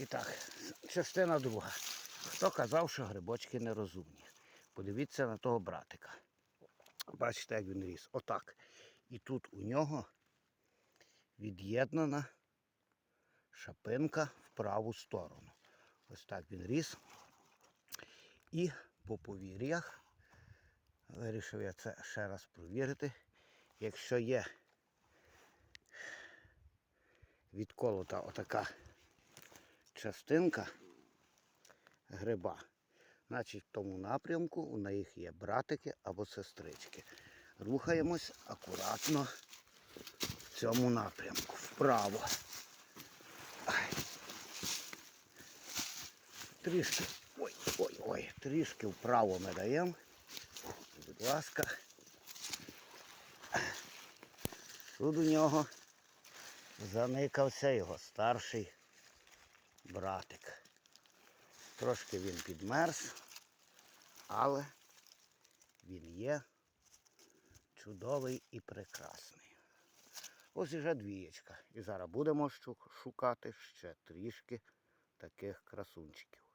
І так, частина друга. Хто казав, що грибочки нерозумні? Подивіться на того братика. Бачите, як він ріс. Отак. І тут у нього від'єднана шапинка в праву сторону. Ось так він ріс. І по повір'ях вирішив я це ще раз провірити. Якщо є відколота отака частинка гриба, значить в тому напрямку у них є братики або сестрички. Рухаємось акуратно в цьому напрямку, вправо. Трішки, ой, ой, ой, трішки вправо ми даємо. Будь ласка. Тут у нього заникався його старший братик. Трошки він підмерз, але він є чудовий і прекрасний. Ось вже двієчка. І зараз будемо шукати ще трішки таких красунчиків.